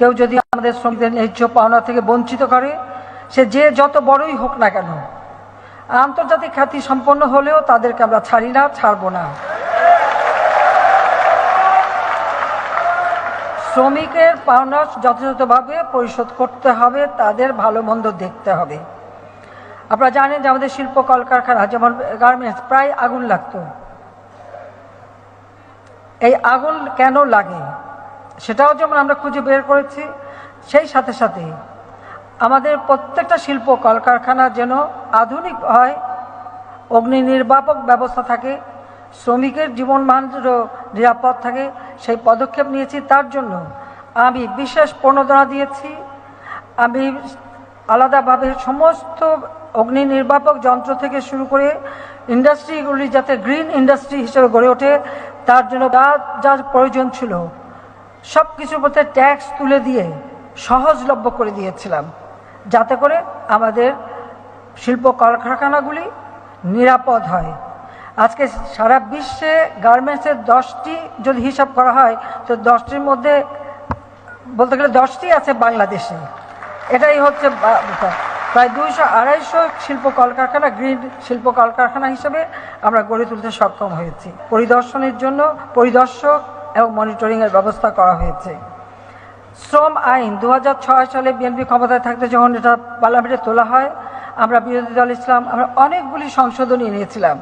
কেউ যদি আমাদের শ্রমিকদের ন্যায্য পাওনা থেকে বঞ্চিত করে, সে যে যত বড়ই হোক না কেন, আন্তর্জাতিক খ্যাতি সম্পন্ন হলেও তাদেরকে আমরা ছাড়ি না, ছাড়বো না। শ্রমিকের পাওনা যথাযথভাবে পরিশোধ করতে হবে, তাদের ভালো মন্দ দেখতে হবে। আপনারা জানেন যে আমাদের শিল্প কলকারখানা, যেমন গার্মেন্টস, প্রায় আগুন লাগতো। এই আগুন কেন লাগে? সেটাও যেমন আমরা খুঁজে বের করেছি, সেই সাথে সাথে আমাদের প্রত্যেকটা শিল্প কলকারখানা যেন আধুনিক হয়, অগ্নি নির্বাপক ব্যবস্থা থাকে, শ্রমিকের জীবনমান যেন নিরাপদ থাকে, সেই পদক্ষেপ নিয়েছি। তার জন্য আমি বিশেষ প্রণোদনা দিয়েছি। আমি আলাদাভাবে সমস্ত অগ্নি নির্বাপক যন্ত্র থেকে শুরু করে ইন্ডাস্ট্রিগুলি যাতে গ্রিন ইন্ডাস্ট্রি হিসেবে গড়ে ওঠে, তার জন্য যা যা প্রয়োজন ছিল সব কিছুর মধ্যে ট্যাক্স তুলে দিয়ে সহজলভ্য করে দিয়েছিলাম। যাতে করে আমাদের শিল্প কলকারখানাগুলি নিরাপদ হয়। আজকে সারা বিশ্বে গার্মেন্টসের দশটি যদি হিসাব করা হয়, তো দশটির মধ্যে বলতে গেলে দশটি আছে বাংলাদেশে। এটাই হচ্ছে প্রায় দুইশো আড়াইশো শিল্প কলকারখানা গ্রিন শিল্প কলকারখানা হিসেবে আমরা গড়ে তুলতে সক্ষম হয়েছি। পরিদর্শনের জন্য পরিদর্শক এবং মনিটরিংয়ের ব্যবস্থা করা হয়েছে। শ্রম আইন দু হাজার ছয় সালে বিএনপি ক্ষমতায় থাকতে যখন এটা পার্লামেন্টে তোলা হয়, আমরা বিরোধী দল ইসলাম, আমরা অনেকগুলি সংশোধনী এনেছিলাম।